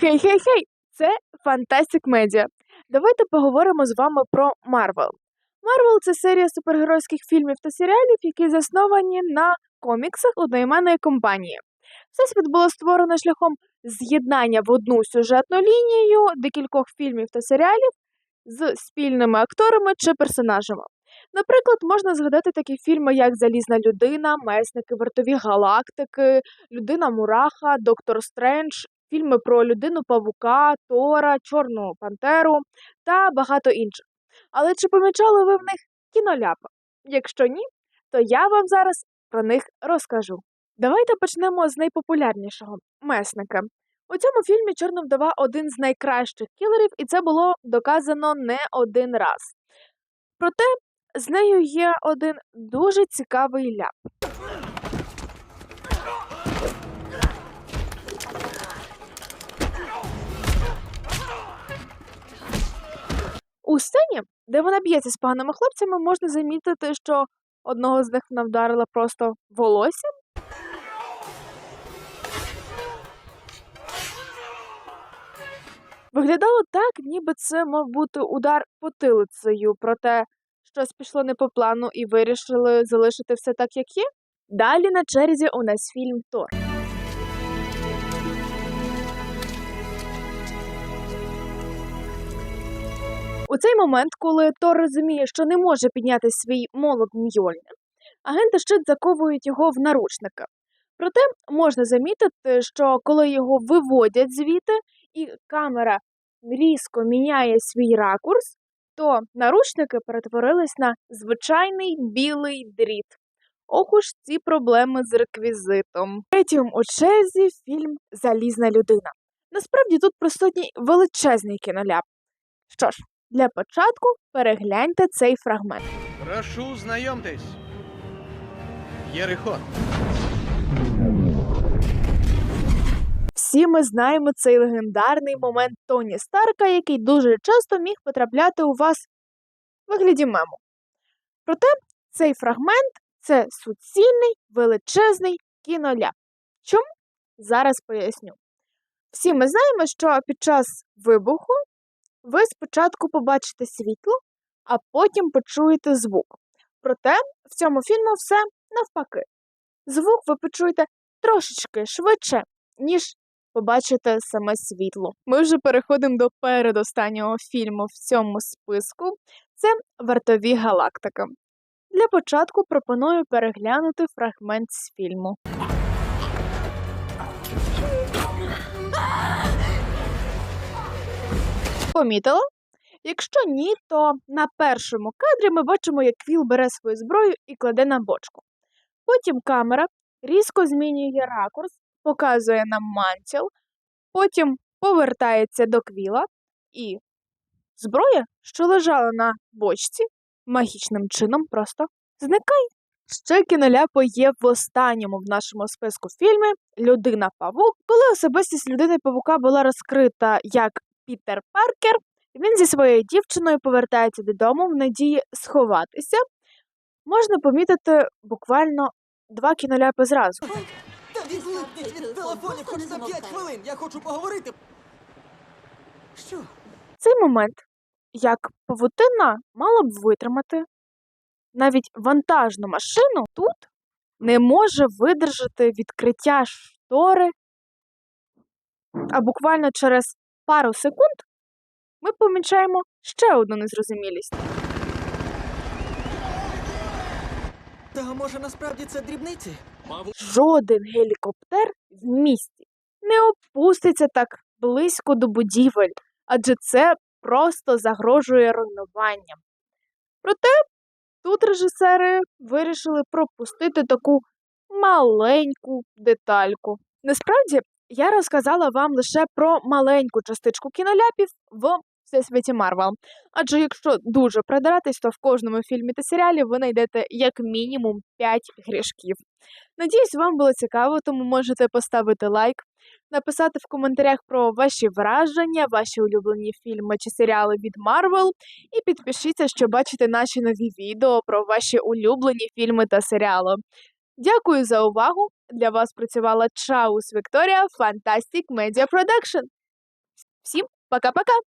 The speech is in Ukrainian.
Хей-хей-хей! Це Fantastic Media. Давайте поговоримо з вами про Marvel. Marvel – це серія супергеройських фільмів та серіалів, які засновані на коміксах одноіменної компанії. Всесвіт було створено шляхом з'єднання в одну сюжетну лінію декількох фільмів та серіалів з спільними акторами чи персонажами. Наприклад, можна згадати такі фільми, як Залізна людина, Месники, Вартові галактики, Людина Мураха, Доктор Стрендж, фільми про людину Павука, Тора, Чорну Пантеру та багато інших. Але чи помічали ви в них кіноляпа? Якщо ні, то я вам зараз про них розкажу. Давайте почнемо з найпопулярнішого месника. У цьому фільмі Чорна вдова один з найкращих кілерів, і це було доказано не один раз. Проте з нею є один дуже цікавий ляп. Де вона б'ється з поганими хлопцями, можна замітити, що одного з них вона вдарила просто волоссям. Виглядало так, ніби це мав бути удар потилицею, проте щось пішло не по плану і вирішили залишити все так, як є. Далі на черзі у нас фільм Тор. У цей момент, коли Тор розуміє, що не може підняти свій молот Мьольнир, агенти щит заковують його в наручники. Проте можна замітити, що коли його виводять звідти, і камера різко міняє свій ракурс, то наручники перетворились на звичайний білий дріт. Ох уж ці проблеми з реквізитом. Третім у черзі фільм Залізна людина. Насправді тут присутній величезний кіноляп. Що ж, для початку перегляньте цей фрагмент. Прошу, знайомтесь. Єрихон. Всі ми знаємо цей легендарний момент Тоні Старка, який дуже часто міг потрапляти у вас в вигляді мему. Проте цей фрагмент це суцільний величезний кіноляп. Чому? Зараз поясню. Всі ми знаємо, що під час вибуху ви спочатку побачите світло, а потім почуєте звук. Проте в цьому фільмі все навпаки. Звук ви почуєте трошечки швидше, ніж побачите саме світло. Ми вже переходимо до передостаннього фільму в цьому списку. Це Вартові галактики. Для початку пропоную переглянути фрагмент з фільму. Помітила? Якщо ні, то на першому кадрі ми бачимо, як Квіл бере свою зброю і кладе на бочку. Потім камера різко змінює ракурс, показує нам мантіл, потім повертається до Квіла і зброя, що лежала на бочці, магічним чином просто зникає. Ще кіноляпо є в останньому в нашому списку фільмі Людина Павук. Коли особистість людини Павука була розкрита як Пітер Паркер, він зі своєю дівчиною повертається додому в надії сховатися. Можна помітити буквально два кіноляпи зразу. Та відлипніть від телефонів хоч на 5 хвилин, я хочу поговорити. Що? Цей момент, як павутина, мала б витримати. Навіть вантажну машину тут не може видержати відкриття штори. А буквально через пару секунд ми помічаємо ще одну незрозумілість. Та може насправді це дрібниці? Жоден гелікоптер в місті не опуститься так близько до будівель, адже це просто загрожує руйнуванням. Проте тут режисери вирішили пропустити таку маленьку детальку. Насправді я розказала вам лише про маленьку частичку кіноляпів в всесвіті Марвел. Адже якщо дуже придиратись, то в кожному фільмі та серіалі ви знайдете як мінімум 5 грішків. Надіюсь, вам було цікаво, тому можете поставити лайк, написати в коментарях про ваші враження, ваші улюблені фільми чи серіали від Марвел, і підпишіться, щоб бачити наші нові відео про ваші улюблені фільми та серіали. Дякую за увагу! Для вас працювала Чаус Вікторія Fantastic Media Production. Всім пока-пока!